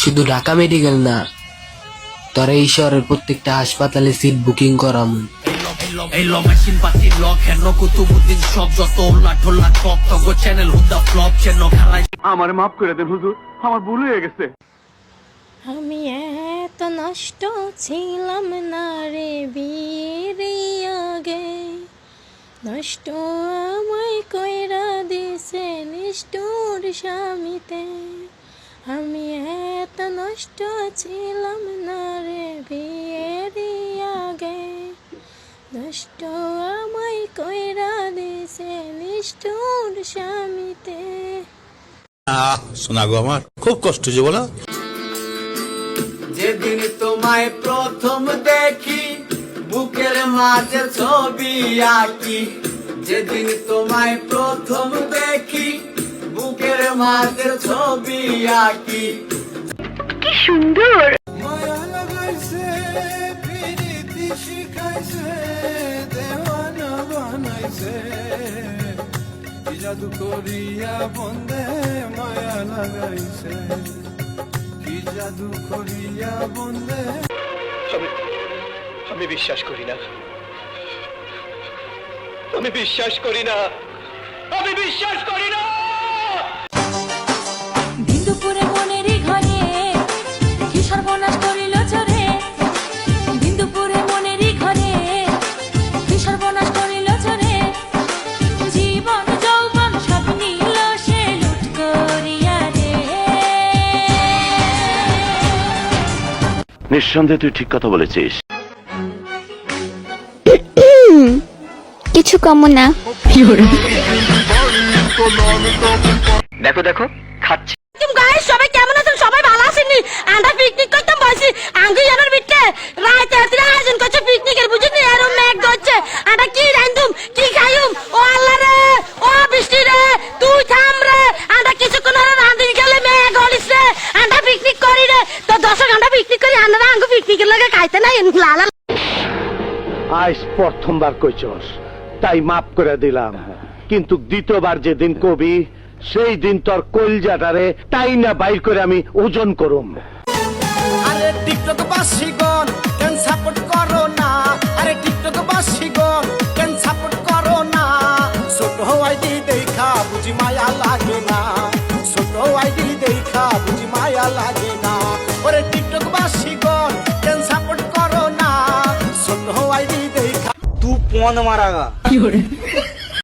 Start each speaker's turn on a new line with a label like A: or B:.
A: শুধু ঢাকা মেডিকেল না তোরা এই শহরের প্রত্যেকটা হাসপাতালে সিট বুকিং করাম।
B: এই ল মেশিন পাতি ল খেন কুতুবুদ্দিন সব যত উল্লা ঠোল্লা টক চ্যানেল হুদা ফ্লপ চেন খেলায়
C: আমার মাফ করে দেন হুজুর আমার ভুল হয়ে গেছে।
D: আমি এত নষ্ট ছিলাম না রে বিয়ের আগে। নষ্ট আমায় কইরা দিছে নিষ্ঠুর স্বামীতে। আমি এত নষ্ট ছিলাম না রে বিয়ের আগে নষ্ট আমায় কইরা দিছে নিষ্ঠুর স্বামীতে।
E: আহ শোনা গো আমার খুব কষ্ট যে বলো।
F: যেদিন তোমায় প্রথম দেখি বুকের মাঝে ছবি আঁকি যেদিন তোমায় প্রথম দেখি বুকের মাঝে ছবি আঁকি।
G: মায়া লাগাইছে প্রীতি শিখাইছে দেওয়ানা বানাইছে। কি জাদু করিয়া বন্দে মায়া লাগাইছে। কি জাদু করিয়া বন্দে
C: আমি বিশ্বাস করি না। আমি বিশ্বাস করি না। আমি বিশ্বাস করি না।
H: নিঃসন্দেহে তুই ঠিক কথা বলেছিস।
I: কিছু কম না।
A: দেখো দেখো খাচ্ছি।
D: তুমি গায়ে সবাই আঙ্গু লাগে খাইতে নাই লালা
J: আজ প্রথমবার কইছস তাই মাফ করে দিলাম। কিন্তু দ্বিতীয়বার যেদিন কবি সেই দিন তোর কলজাটারে তাই না বাইর করে আমি ওজন করুম।
F: আরে টিকটক বাসিগণ কেন সাপোর্ট করো না? আরে টিকটক বাসিগণ কেন সাপোর্ট করো না? ছোট আইডি দেখা বুঝি মায়া লাগে না। ছোট আইডি দেখা বুঝি মায়া লাগে না। ওরে টিকটক বাসিগণ
B: পন মারাগা